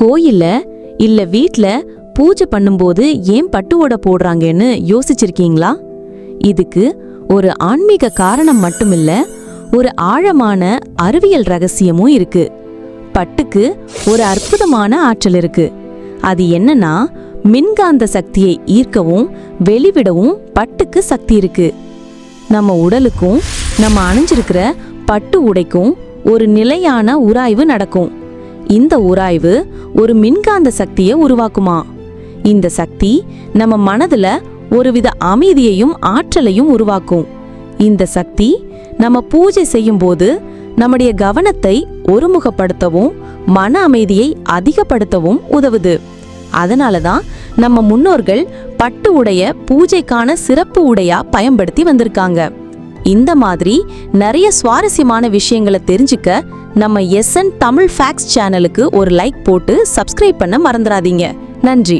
கோயில்ல இல்ல வீட்ல பூஜை பண்ணும்போது ஏன் பட்டு உடை போடுறாங்கன்னு யோசிச்சிருக்கீங்களா? இதுக்கு ஒரு ஆன்மீக காரணம் மட்டுமில்ல ஒரு ஆழமான அறிவியல் ரகசியமும் இருக்கு. பட்டுக்கு ஒரு அற்புதமான ஆற்றல் இருக்கு. அது என்னன்னா மின்காந்த சக்தியை ஈர்க்கவும் வெளிவிடவும் பட்டுக்கு சக்தி இருக்கு. நம்ம உடலுக்கும் நம்ம அணிஞ்சிருக்கிற பட்டு உடைக்கும் ஒரு நிலையான உராய்வு நடக்கும். இந்த உராய்வு ஒரு மின்காந்த சக்தியை உருவாக்குமா? இந்த சக்தி நம்ம மனதுல ஒருவித அமைதியையும் ஆற்றலையும் உருவாக்கும். இந்த சக்தி நம்ம பூஜை செய்யும்போது நம்முடைய கவனத்தை ஒருமுகப்படுத்தவும் மன அமைதியை அதிகப்படுத்தவும் உதவுது. அதனால தான் நம்ம முன்னோர்கள் பட்டு உடைய பூஜைக்கான சிறப்பு உடையா பயன்படுத்தி வந்திருக்காங்க. இந்த மாதிரி நிறைய சுவாரஸ்யமான விஷயங்களை தெரிஞ்சுக்க நம்ம எஸ்என் தமிழ் ஃபேக்ஸ் சேனலுக்கு ஒரு லைக் போட்டு சப்ஸ்கிரைப் பண்ண மறந்துடாதீங்க நன்றி.